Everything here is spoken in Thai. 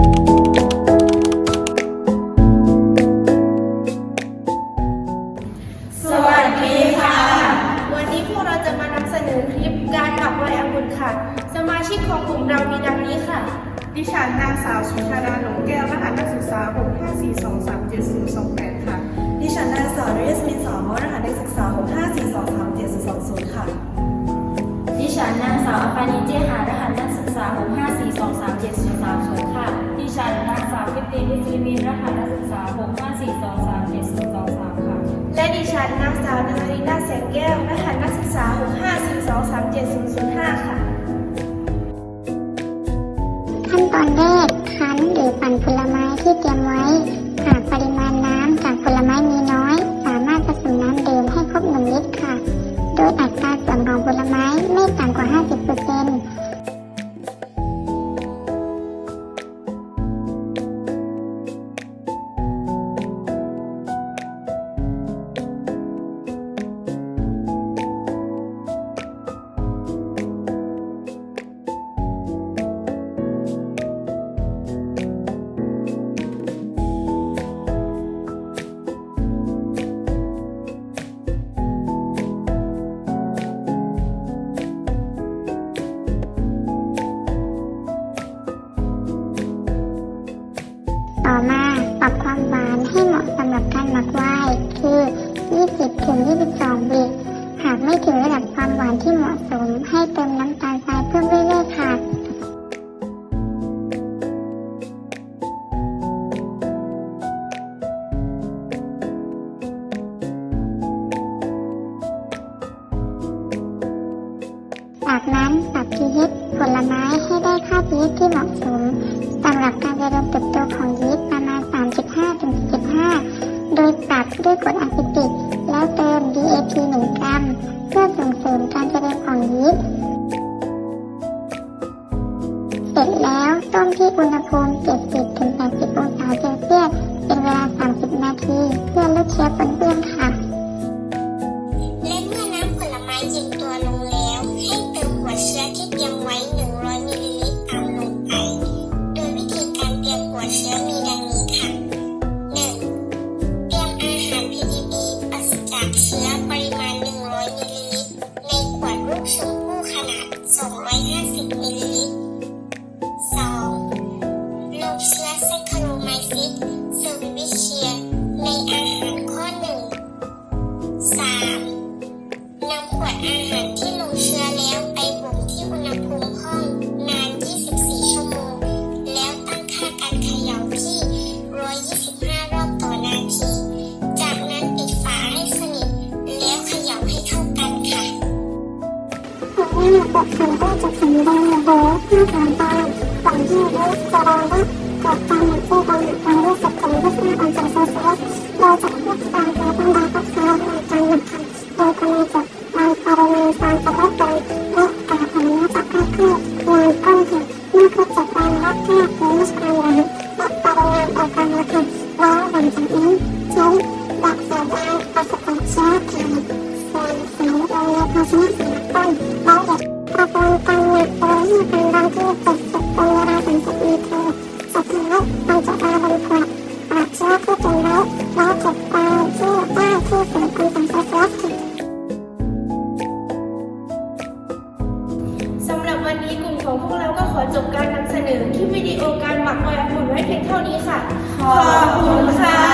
สวัสดีค่ะ วันนี้พวกเราจะมานำเสนอคลิปการหมักใบองุ่นค่ะ สมาชิกของกลุ่มเรามีดังนี้ค่ะ ดิฉันนางสาวสุชาดาหลงแก้วรหัสนักศึกษา654237028 ค่ะ ดิฉันนางสาวเรสมินสอมรหัสนักศึกษา654237020ค่ะ ดิฉันนางสาวอภานิเจหารหัสนักศึกษา 6 5 นางสาวกิตติวิมินรหัสนักศึกษา 654237023 ค่ะ และดิฉันนางสาวนรินาแสงแก้วรหัสนักศึกษา 654237005 ค่ะ ขั้นตอนแรกคั้นหรือปั่นผลไม้ที่เตรียมไว้ หากปริมาณน้ำจากผลไม้มีน้อย สามารถผสมน้ำดื่มให้ครบหนึ่งลิตรค่ะ โดยอัตราส่วนของผลไม้ไม่ต่ำกว่า 50%ับการหมักไวน์คือ 20-22บิหากไม่ถึงระดับความหวานที่เหมาะสม ให้เติมน้ำตาลทรายเพิ่มเรื่อยๆค่ะจากนั้นปรับ pH ผลไม้ให้ได้ค่า pH ที่เหมาะสมสำหรับการเจริญเติบโตของับด้วยกรดอะซิติก แล้วเติม DAP 1กรัม เพื่อส่งเสริมการเจริญของยีสต์เสร็จแล้วต้มที่อุณหภูมิ 70-80 องศาเซลเซียสเป็นเวลา 30 นาที เพื่อลดเชื้อปนเปื้อนค่ะ หับทสัมภาษณ์จากสัญญาณระบบห้าขั้นตอนก่อนที่เรสจะรอรับกดการหมักที่การหมักควารู้สึกของ25องศาเซลเซียสโดยจะเลือกการใช้ต้นไม้พักเชื้อในการหมักค่ะโดยกำลังจะบางปริมาณสารสกัดโดยและการทำนี้จะค่อยๆงานก้นถึงเมื่ครบจากการรับแค่หรือไม่ใช่ความหวานและปริมาณแอลกอฮอล์ค่ะแล้วหลังจากนั้ใช้ดักเสยยางเอาสบกัดเชื้อผ่านแสงสีลงในภาชนะสำหรับต้นแล้วเด็ด กระบวนการหมักโดยให้ความร้อนที่70เป็นเวลา30นาทีสุดท้ายมันจะเอาบนขวดปรับเชื้อที่เตรียมไว้แล้วเก็บไว้ที่ได้ที่ศูนย์องศาเซลเซียสค่ะสำหรับวันนี้กลุ่มของพวกเราก็ขอจบการนำเสนอคลิปวิดีโอการหมักไวองุ่นไว้เพียงเท่านี้ค่ะ ขอบคุณค่ะ